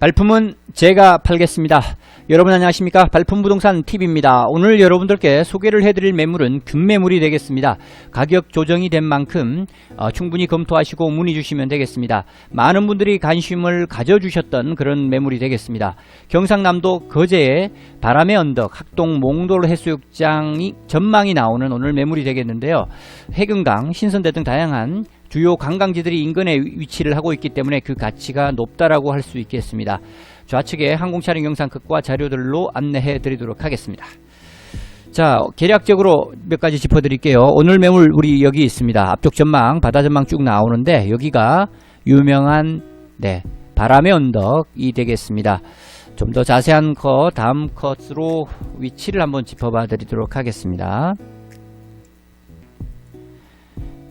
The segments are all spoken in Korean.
발품은 제가 팔겠습니다. 여러분 안녕하십니까? 발품 부동산 TV입니다. 오늘 여러분들께 소개를 해드릴 매물은 금매물이 되겠습니다. 가격 조정이 된 만큼 어, 충분히 검토하시고 문의 주시면 되겠습니다. 많은 분들이 관심을 가져주셨던 그런 매물이 되겠습니다. 경상남도 거제의 바람의 언덕 학동 몽돌 해수욕장이 전망이 나오는 오늘 매물이 되겠는데요. 해금강, 신선대 등 다양한 주요 관광지들이 인근에 위치를 하고 있기 때문에 그 가치가 높다라고 할 수 있겠습니다. 좌측에 항공 촬영 영상 극과 자료들로 안내해 드리도록 하겠습니다. 자, 계략적으로 몇 가지 짚어 드릴게요. 오늘 매물 우리 여기 있습니다. 앞쪽 전망, 바다 전망 쭉 나오는데 여기가 유명한 네, 바람의 언덕이 되겠습니다. 좀 더 자세한 컷 다음 컷으로 위치를 한번 짚어봐 드리도록 하겠습니다.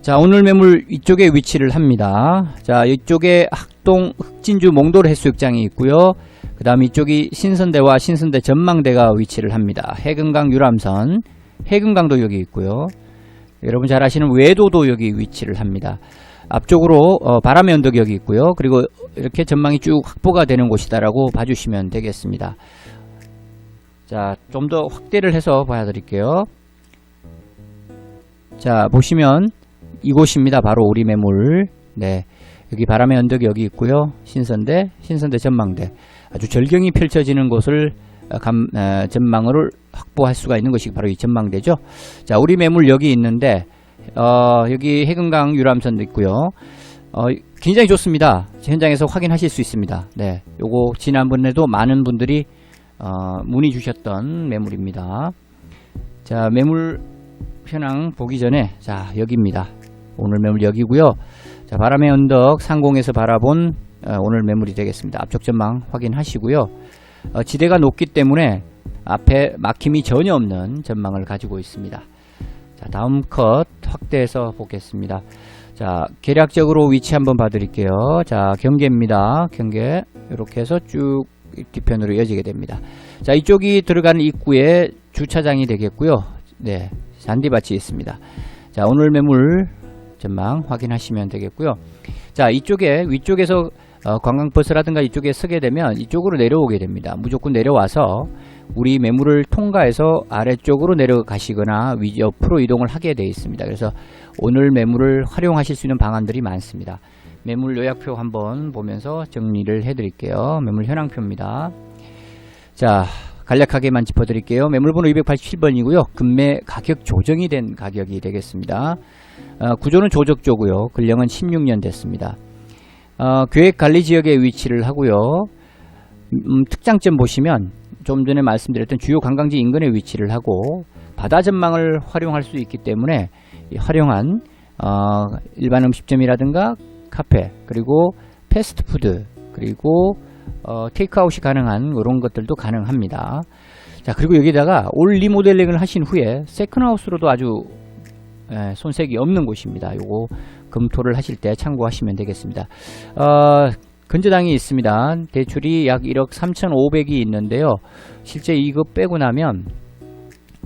자, 오늘 매물 이쪽에 위치를 합니다. 자, 이쪽에 학동 흑진주 몽돌 해수욕장이 있고요. 그 다음 이쪽이 신선대와 신선대 전망대가 위치를 합니다. 해금강 유람선, 해금강도 여기 있고요. 여러분 잘 아시는 외도도 여기 위치를 합니다. 앞쪽으로 어, 바람의 언덕이 여기 있고요. 그리고 이렇게 전망이 쭉 확보가 되는 곳이다라고 봐주시면 되겠습니다. 자, 좀 더 확대를 해서 봐드릴게요. 자, 보시면 이곳입니다. 바로 우리 매물. 네. 여기 바람의 언덕이 여기 있고요. 신선대, 신선대 전망대. 아주 절경이 펼쳐지는 곳을 어, 감, 어, 전망을 확보할 수가 있는 것이 바로 이 전망대죠. 자, 우리 매물 여기 있는데, 어, 여기 해금강 유람선도 있고요. 어, 굉장히 좋습니다. 현장에서 확인하실 수 있습니다. 네. 요거 지난번에도 많은 분들이 어, 문의 주셨던 매물입니다. 자, 매물 현황 보기 전에 자, 여기입니다. 오늘 매물 여기고요. 자, 바람의 언덕 상공에서 바라본 어, 오늘 매물이 되겠습니다. 앞쪽 전망 확인하시고요. 어, 지대가 높기 때문에 앞에 막힘이 전혀 없는 전망을 가지고 있습니다. 자, 다음 컷 확대해서 보겠습니다. 자, 계략적으로 위치 한번 봐드릴게요. 자, 경계입니다. 경계. 이렇게 해서 쭉 뒤편으로 이어지게 됩니다. 자, 이쪽이 들어가는 입구에 주차장이 되겠고요. 네, 잔디밭이 있습니다. 자, 오늘 매물 전망 확인하시면 되겠고요. 자, 이쪽에 위쪽에서 어, 관광버스라든가 이쪽에 서게 되면 이쪽으로 내려오게 됩니다. 무조건 내려와서 우리 매물을 통과해서 아래쪽으로 내려가시거나 위 옆으로 이동을 하게 되어 있습니다. 그래서 오늘 매물을 활용하실 수 있는 방안들이 많습니다. 매물 요약표 한번 보면서 정리를 해드릴게요. 매물 현황표입니다. 자, 간략하게만 짚어드릴게요. 매물번호 287번이고요. 금매 가격 조정이 된 가격이 되겠습니다. 어, 구조는 조적조고요. 근령은 16년 됐습니다. 어, 계획관리지역에 위치를 하고요. 음, 특장점 보시면 좀 전에 말씀드렸던 주요 관광지 인근에 위치를 하고 바다 전망을 활용할 수 있기 때문에 활용한 어, 일반 음식점이라든가 카페 그리고 패스트푸드 그리고 어, 테이크아웃이 가능한 이런 것들도 가능합니다. 자 그리고 여기다가 올 리모델링을 하신 후에 세컨하우스로도 아주 예, 손색이 없는 곳입니다. 요거 검토를 하실 때 참고하시면 되겠습니다. 어, 근저당이 있습니다. 대출이 약 1억 3,500이 있는데요. 실제 이거 빼고 나면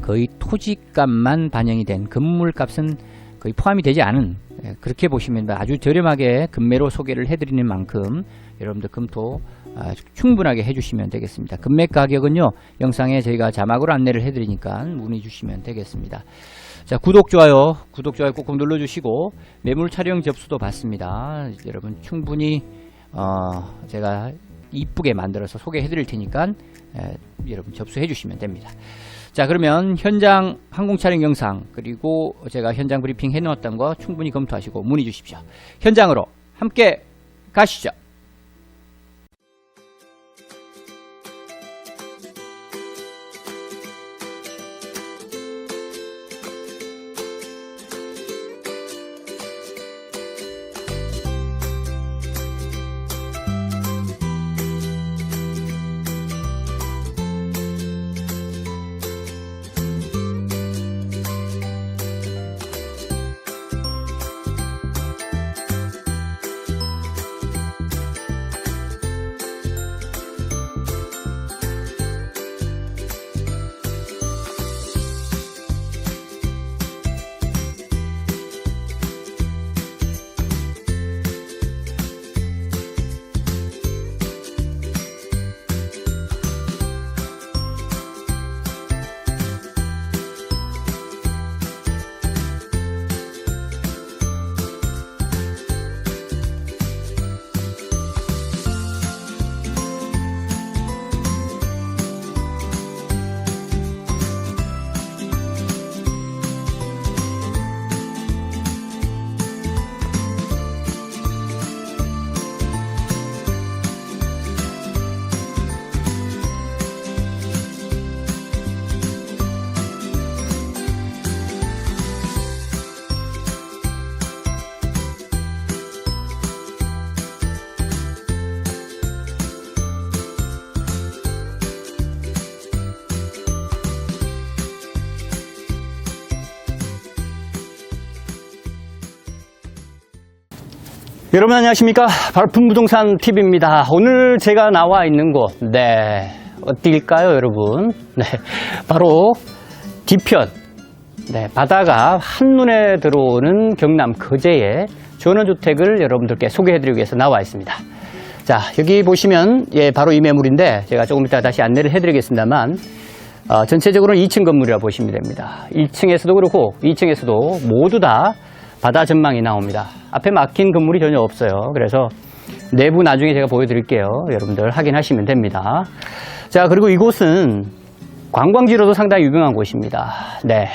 거의 토지값만 반영이 된 건물값은 거의 포함이 되지 않은 예, 그렇게 보시면 아주 저렴하게 금매로 소개를 해드리는 만큼 여러분들 검토 아, 충분하게 해주시면 되겠습니다. 금매 가격은요 영상에 저희가 자막으로 안내를 해드리니까 문의 주시면 되겠습니다. 자 구독 좋아요 구독 좋아요 꾹꾹 눌러주시고 매물 촬영 접수도 받습니다. 여러분 충분히 어, 제가 이쁘게 만들어서 소개해 드릴 테니까 에, 여러분 접수해 주시면 됩니다. 자 그러면 현장 항공 촬영 영상 그리고 제가 현장 브리핑 해놓았던 거 충분히 검토하시고 문의 주십시오. 현장으로 함께 가시죠. 여러분 안녕하십니까 발품 부동산 TV입니다. 오늘 제가 나와 있는 곳, 네 어디일까요, 여러분? 네 바로 뒤편, 네 바다가 한눈에 들어오는 경남 거제의 전원주택을 여러분들께 소개해 드리기 위해서 나와 있습니다. 자 여기 보시면 예 바로 이 매물인데 제가 조금 이따 다시 안내를 해 드리겠습니다만 어, 전체적으로 2층 건물이라 보시면 됩니다. 1층에서도 그렇고 2층에서도 모두 다 바다 전망이 나옵니다. 앞에 막힌 건물이 전혀 없어요. 그래서 내부 나중에 제가 보여드릴게요. 여러분들 확인하시면 됩니다. 자, 그리고 이곳은 관광지로도 상당히 유명한 곳입니다. 네.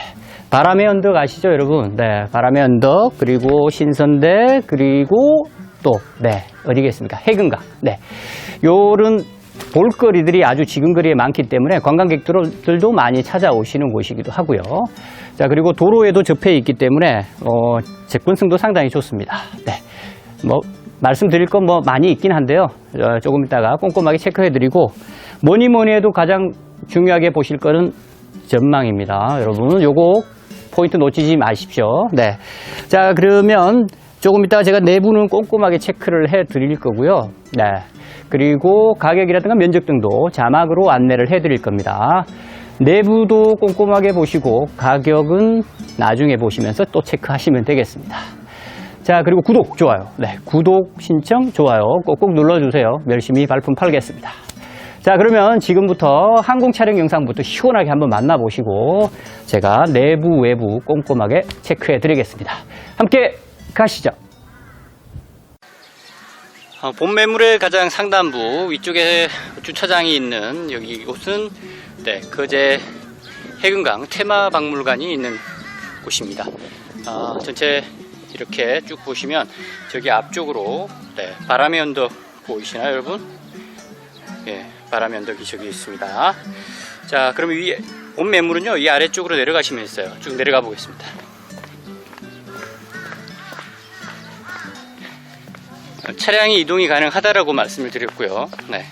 바람의 언덕 아시죠, 여러분? 네. 바람의 언덕, 그리고 신선대, 그리고 또, 네. 어디겠습니까? 해금강. 네. 요런 볼거리들이 아주 지근거리에 많기 때문에 관광객들도 많이 찾아오시는 곳이기도 하고요. 자, 그리고 도로에도 접해 있기 때문에, 어, 접근성도 상당히 좋습니다. 네. 뭐, 말씀드릴 건 뭐 많이 있긴 한데요. 어, 조금 이따가 꼼꼼하게 체크해 드리고, 뭐니 뭐니 해도 가장 중요하게 보실 거는 전망입니다. 여러분, 요거 포인트 놓치지 마십시오. 네. 자, 그러면 조금 이따가 제가 내부는 꼼꼼하게 체크를 해 드릴 거고요. 네. 그리고 가격이라든가 면적 등도 자막으로 안내를 해 드릴 겁니다. 내부도 꼼꼼하게 보시고 가격은 나중에 보시면서 또 체크하시면 되겠습니다. 자, 그리고 구독, 좋아요. 네, 구독, 신청, 좋아요. 꼭꼭 눌러주세요. 열심히 발품 팔겠습니다. 자, 그러면 지금부터 항공 촬영 영상부터 시원하게 한번 만나보시고 제가 내부, 외부 꼼꼼하게 체크해 드리겠습니다. 함께 가시죠. 어, 본 매물의 가장 상단부 위쪽에 주차장이 있는 여기 이곳은 네, 거제 해금강 테마 박물관이 있는 곳입니다. 아, 전체 이렇게 쭉 보시면 저기 앞쪽으로 네, 바람의 언덕 보이시나요, 여러분? 예, 바람의 언덕이 저기 있습니다. 자, 그럼 위본 매물은요, 이 아래쪽으로 내려가시면 있어요. 쭉 내려가 보겠습니다. 차량이 이동이 가능하다라고 말씀을 드렸고요. 네.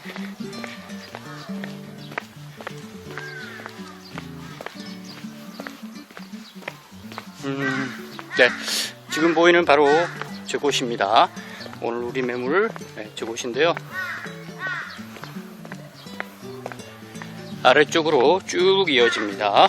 음, 네. 지금 보이는 바로 저곳입니다. 오늘 우리 매물 네, 저곳인데요. 아래쪽으로 쭉 이어집니다.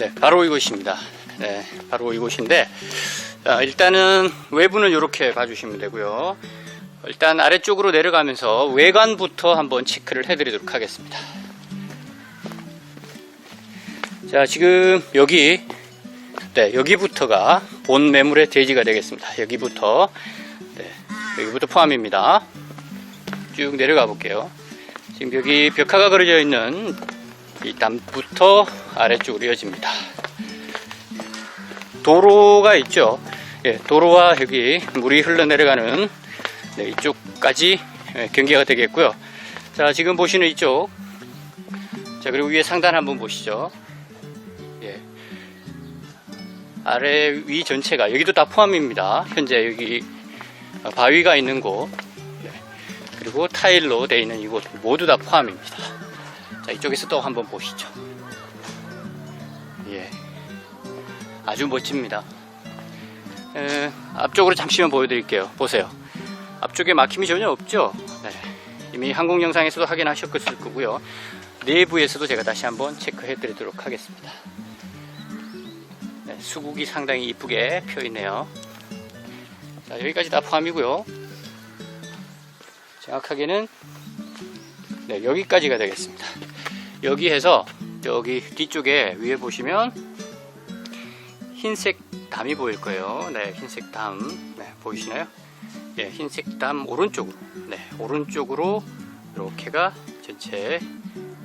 네, 바로 이곳입니다. 네, 바로 이곳인데, 자, 일단은 외부는 이렇게 봐주시면 되고요. 일단 아래쪽으로 내려가면서 외관부터 한번 체크를 해드리도록 하겠습니다. 자, 지금 여기, 네, 여기부터가 본 매물의 대지가 되겠습니다. 여기부터, 네, 여기부터 포함입니다. 쭉 내려가 볼게요. 지금 여기 벽화가 그려져 있는 이 담부터 아래쪽으로 이어집니다. 도로가 있죠. 예, 도로와 여기 물이 흘러내려가는 네, 이쪽까지 예, 경계가 되겠고요. 자, 지금 보시는 이쪽. 자, 그리고 위에 상단 한번 보시죠. 예. 아래 위 전체가 여기도 다 포함입니다. 현재 여기 어, 바위가 있는 곳. 네. 그리고 타일로 되어 있는 이곳 모두 다 포함입니다. 자, 이쪽에서 또 한번 보시죠. 예. 아주 멋집니다. 에, 앞쪽으로 잠시만 보여드릴게요. 보세요. 앞쪽에 막힘이 전혀 없죠? 네. 이미 항공 영상에서도 확인하셨을 거고요. 내부에서도 제가 다시 한번 체크해 드리도록 하겠습니다. 네, 수국이 상당히 이쁘게 펴 있네요. 자, 여기까지 다 포함이고요. 정확하게는 네, 여기까지가 되겠습니다. 여기에서 여기 뒤쪽에 위에 보시면 흰색 담이 보일 거예요. 네, 흰색 담. 네, 보이시나요? 예, 흰색 담 오른쪽으로. 네, 오른쪽으로 이렇게가 전체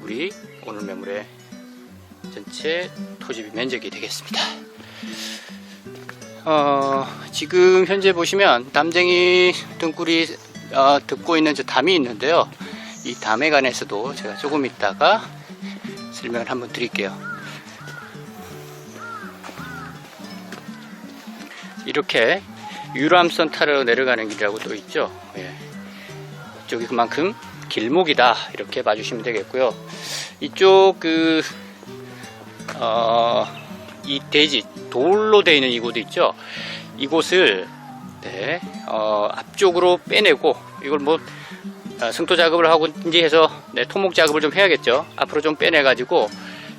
우리 오늘 매물의 전체 토지 면적이 되겠습니다. 어, 지금 현재 보시면 담쟁이 등굴이 어, 듣고 있는 저 담이 있는데요. 이 담에 관해서도 제가 조금 있다가 설명을 한번 드릴게요. 이렇게 유람선 타러 내려가는 길이라고 또 있죠. 예. 앞쪽이 그만큼 길목이다 이렇게 봐주시면 되겠고요. 이쪽 그 어, 이 대지 돌로 되어 있는 이곳 있죠. 이곳을 네, 어, 앞쪽으로 빼내고 이걸 뭐 아, 승토 작업을 하고 이제 해서 네, 토목 작업을 좀 해야겠죠. 앞으로 좀 빼내 가지고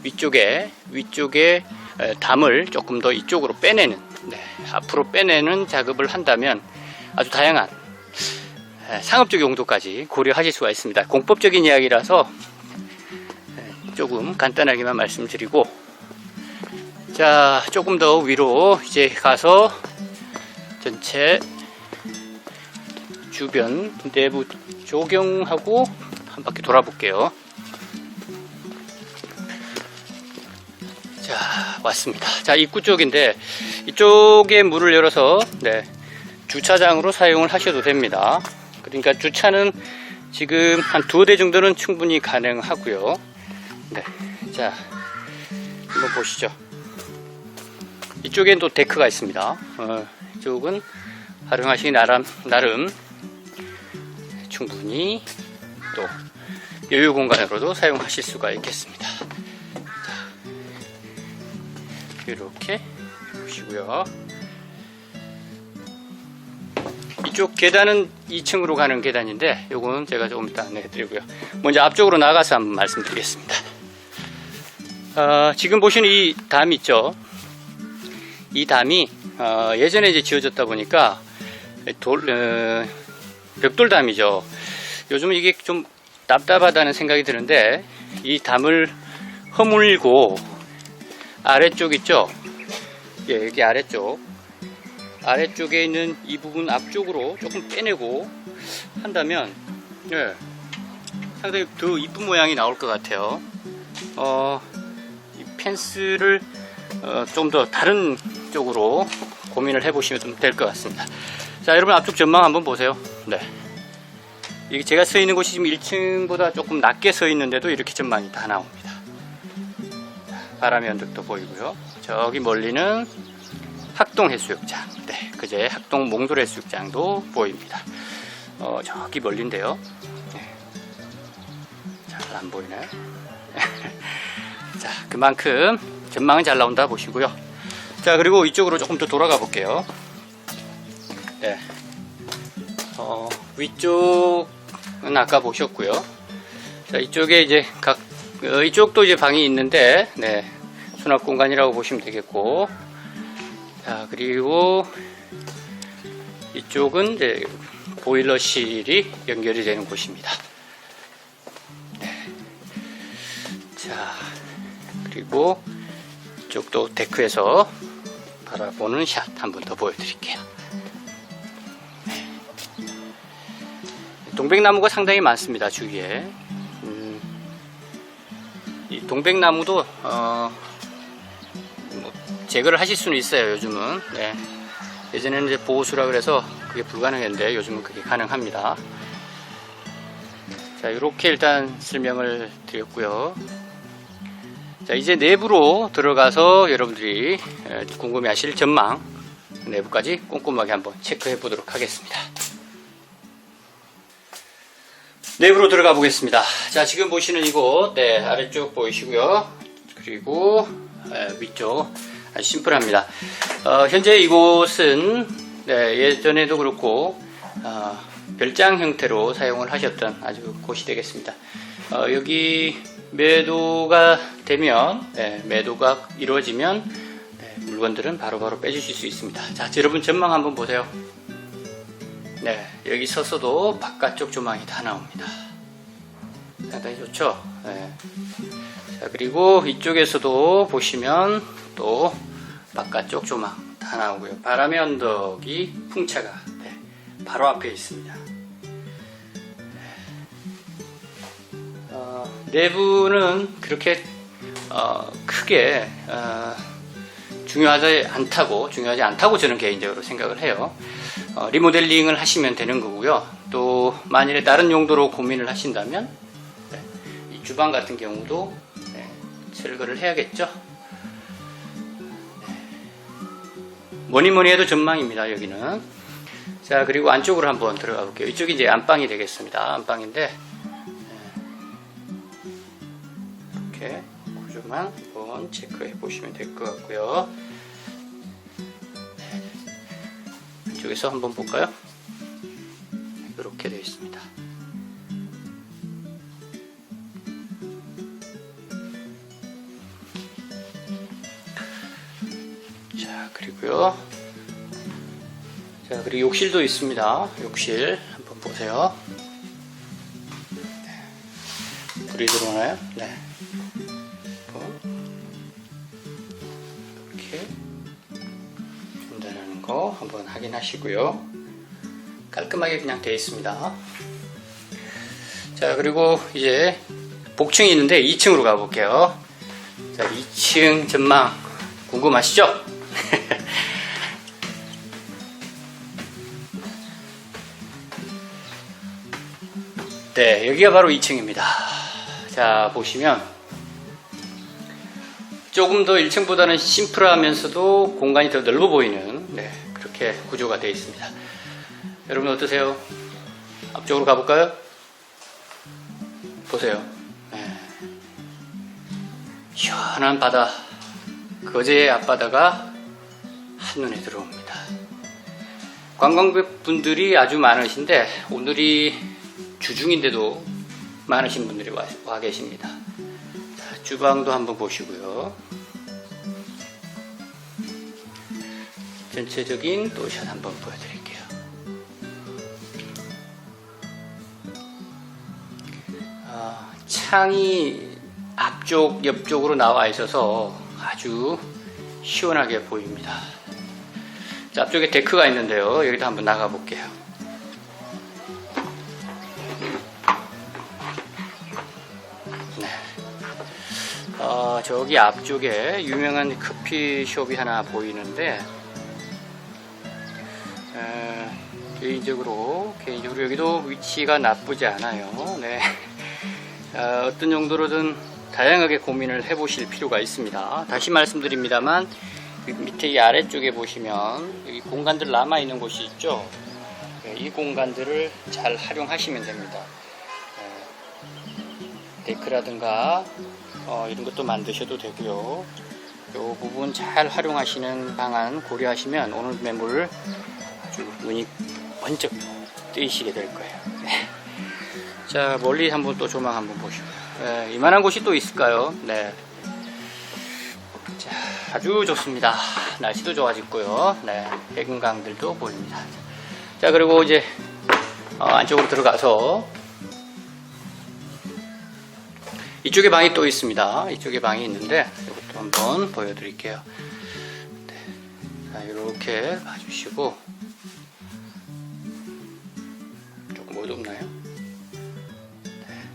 위쪽에 위쪽에 에, 담을 조금 더 이쪽으로 빼내는 네, 앞으로 빼내는 작업을 한다면 아주 다양한 에, 상업적 용도까지 고려하실 수가 있습니다. 공법적인 이야기라서 에, 조금 간단하게만 말씀드리고 자 조금 더 위로 이제 가서 전체 주변 내부 조경하고 한 바퀴 돌아볼게요. 자 왔습니다. 자 입구 쪽인데 이쪽에 문을 열어서 네, 주차장으로 사용을 하셔도 됩니다. 그러니까 주차는 지금 한 두 대 정도는 충분히 가능하고요. 네, 자 한번 보시죠. 이쪽엔 또 데크가 있습니다. 어, 이쪽은 활용하시기 나름, 나름 충분히 또 여유 공간으로도 사용하실 수가 있겠습니다. 자, 이렇게 보시고요. 이쪽 계단은 2층으로 가는 계단인데 요거는 제가 조금 이따 안내해드리고요. 먼저 앞쪽으로 나가서 한번 말씀드리겠습니다. 어, 지금 보시는 이 담 있죠? 이 담이 어, 예전에 이제 지어졌다 보니까 돌, 어, 벽돌담이죠. 요즘은 이게 좀 답답하다는 생각이 드는데 이 담을 허물고 아래쪽 있죠? 예, 여기 아래쪽 아래쪽에 있는 이 부분 앞쪽으로 조금 빼내고 한다면 예, 상당히 더 이쁜 모양이 나올 것 같아요. 어, 이 펜스를 어, 좀 더 다른 쪽으로 고민을 해보시면 좀 될 것 같습니다. 자, 여러분 앞쪽 전망 한번 보세요. 네. 이게 제가 서 있는 곳이 지금 1층보다 조금 낮게 서 있는데도 이렇게 전망이 다 나옵니다. 자, 바람의 언덕도 보이고요. 저기 멀리는 학동 해수욕장. 네, 그제 학동 몽돌 해수욕장도 보입니다. 어, 저기 멀린데요. 네. 잘안 보이나요? 자, 그만큼 전망은 잘 나온다 보시고요. 자, 그리고 이쪽으로 조금 더 돌아가 볼게요. 네. 어, 위쪽은 아까 보셨고요. 자, 이쪽에 이제 각, 어, 이쪽도 이제 방이 있는데, 네. 수납 공간이라고 보시면 되겠고. 자, 그리고 이쪽은 이제 보일러실이 연결이 되는 곳입니다. 네. 자, 그리고 이쪽도 데크에서 바라보는 샷 한 번 더 보여드릴게요. 동백나무가 상당히 많습니다 주위에. 음, 이 동백나무도 어, 뭐 제거를 하실 수는 있어요 요즘은. 네. 예전에는 이제 보호수라 그래서 그게 불가능했는데 요즘은 그게 가능합니다. 자 이렇게 일단 설명을 드렸고요. 자, 이제 내부로 들어가서 여러분들이 에, 궁금해 하실 전망 내부까지 꼼꼼하게 한번 체크해 보도록 하겠습니다. 내부로 들어가 보겠습니다. 자, 지금 보시는 이곳, 네, 아래쪽 보이시고요. 그리고 에, 위쪽 아주 심플합니다. 어, 현재 이곳은 네, 예전에도 그렇고 어, 별장 형태로 사용을 하셨던 아주 곳이 되겠습니다. 어, 여기 매도가 되면 네, 매도가 이루어지면 네, 물건들은 바로바로 빼주실 수 있습니다. 자, 여러분 전망 한번 보세요. 네, 여기 서서도 바깥쪽 조망이 다 나옵니다. 상당히 좋죠? 네. 자, 그리고 이쪽에서도 보시면 또 바깥쪽 조망 다 나오고요. 바람의 언덕이 풍차가 네, 바로 앞에 있습니다. 어, 내부는 그렇게 어, 크게 어, 중요하지 않다고 중요하지 않다고 저는 개인적으로 생각을 해요. 어, 리모델링을 하시면 되는 거고요. 또 만일에 다른 용도로 고민을 하신다면 네, 이 주방 같은 경우도 네, 철거를 해야겠죠. 네. 뭐니 뭐니 해도 전망입니다. 여기는 자, 그리고 안쪽으로 한번 들어가 볼게요. 이쪽이 이제 안방이 되겠습니다. 안방인데, 예. 이렇게 구조만 한번 체크해 보시면 될 것 같고요. 네. 이쪽에서 한번 볼까요? 이렇게 되어 있습니다. 자, 그리고요. 자, 그리고 욕실도 있습니다. 욕실 한번 보세요. 네. 불이 들어오나요? 네. 거 한번 확인하시고요. 깔끔하게 그냥 되어 있습니다. 자, 그리고 이제 복층이 있는데 2층으로 가볼게요. 자, 2층 전망 궁금하시죠? 네, 여기가 바로 2층입니다. 자, 보시면 조금 더 1층보다는 심플하면서도 공간이 더 넓어 보이는 네, 그렇게 구조가 되어 있습니다. 여러분 어떠세요? 앞쪽으로 가볼까요? 보세요. 네. 시원한 바다, 거제의 앞바다가 한눈에 들어옵니다. 관광객분들이 아주 많으신데 오늘이 주중인데도 많으신 분들이 와, 와 계십니다. 자, 주방도 한번 보시고요. 전체적인 또샷 한번 보여드릴게요. 아, 창이 앞쪽, 옆쪽으로 나와 있어서 아주 시원하게 보입니다. 자, 앞쪽에 데크가 있는데요. 여기도 한번 나가 볼게요. 네. 어, 저기 앞쪽에 유명한 커피숍이 하나 보이는데, 개인적으로, 개인적으로 여기도 위치가 나쁘지 않아요. 네. 어, 어떤 정도로든 다양하게 고민을 해보실 필요가 있습니다. 다시 말씀드립니다만, 그 밑에 이 아래쪽에 보시면 여기 공간들 남아 있는 곳이 있죠. 네, 이 공간들을 잘 활용하시면 됩니다. 네, 데크라든가 어, 이런 것도 만드셔도 되고요. 이 부분 잘 활용하시는 방안 고려하시면 오늘 매물 아주 눈이 번쩍 뜨이시게 될 거예요. 네. 자 멀리 한번 또 조망 한번 보시고요. 네, 이만한 곳이 또 있을까요? 네. 자, 아주 좋습니다. 날씨도 좋아졌고요. 네, 해금강들도 보입니다. 자, 그리고 이제 어, 안쪽으로 들어가서 이쪽에 방이 또 있습니다. 이쪽에 방이 있는데 이것도 한번 보여드릴게요. 네. 자, 이렇게 봐주시고 조금 어둡나요? 네.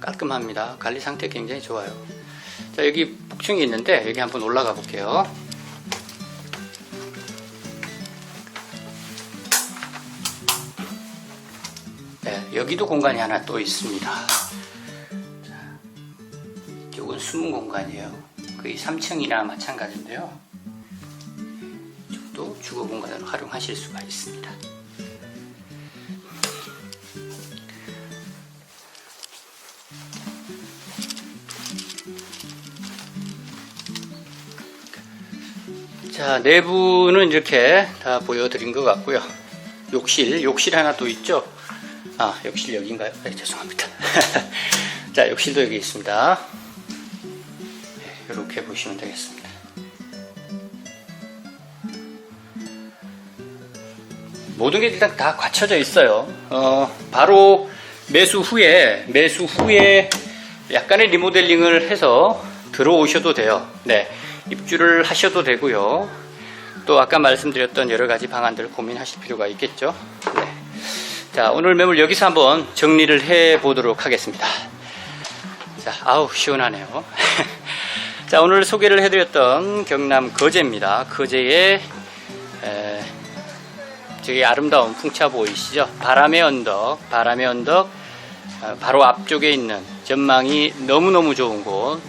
깔끔합니다. 관리 상태 굉장히 좋아요. 자, 여기 복층이 있는데 여기 한번 올라가 볼게요. 네, 여기도 공간이 하나 또 있습니다. 자, 이건 숨은 공간이에요. 거의 3층이나 마찬가지인데요. 이쪽도 주거 공간으로 활용하실 수가 있습니다. 자, 내부는 이렇게 다 보여드린 것 같고요. 욕실, 욕실 하나 또 있죠? 아, 욕실 여기인가요? 네, 죄송합니다. 자, 욕실도 여기 있습니다. 네, 이렇게 보시면 되겠습니다. 모든 게 일단 다 갖춰져 있어요. 어, 바로 매수 후에, 매수 후에 약간의 리모델링을 해서 들어오셔도 돼요. 네. 입주를 하셔도 되고요. 또 아까 말씀드렸던 여러 가지 방안들을 고민하실 필요가 있겠죠. 네. 자, 오늘 매물 여기서 한번 정리를 해 보도록 하겠습니다. 자, 아우, 시원하네요. 자, 오늘 소개를 해드렸던 경남 거제입니다. 거제의 에, 저기 아름다운 풍차 보이시죠? 바람의 언덕, 바람의 언덕 어, 바로 앞쪽에 있는 전망이 너무너무 좋은 곳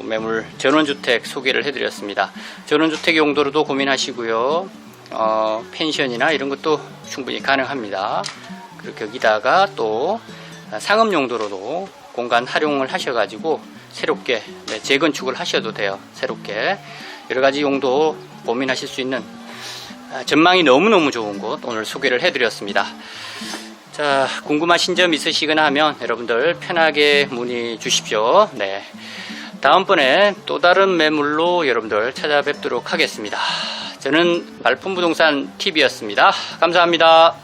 매물 전원주택 소개를 해드렸습니다. 전원주택 용도로도 고민하시고요. 어, 펜션이나 이런 것도 충분히 가능합니다. 그리고 거기다가 또 상업 용도로도 공간 활용을 하셔가지고 새롭게 네, 재건축을 하셔도 돼요. 새롭게 여러 가지 용도 고민하실 수 있는 아, 전망이 너무너무 좋은 곳 오늘 소개를 해드렸습니다. 자, 궁금하신 점 있으시거나 하면 여러분들 편하게 문의 주십시오. 네. 다음번에 또 다른 매물로 여러분들 찾아뵙도록 하겠습니다. 저는 말품부동산 TV였습니다. 감사합니다.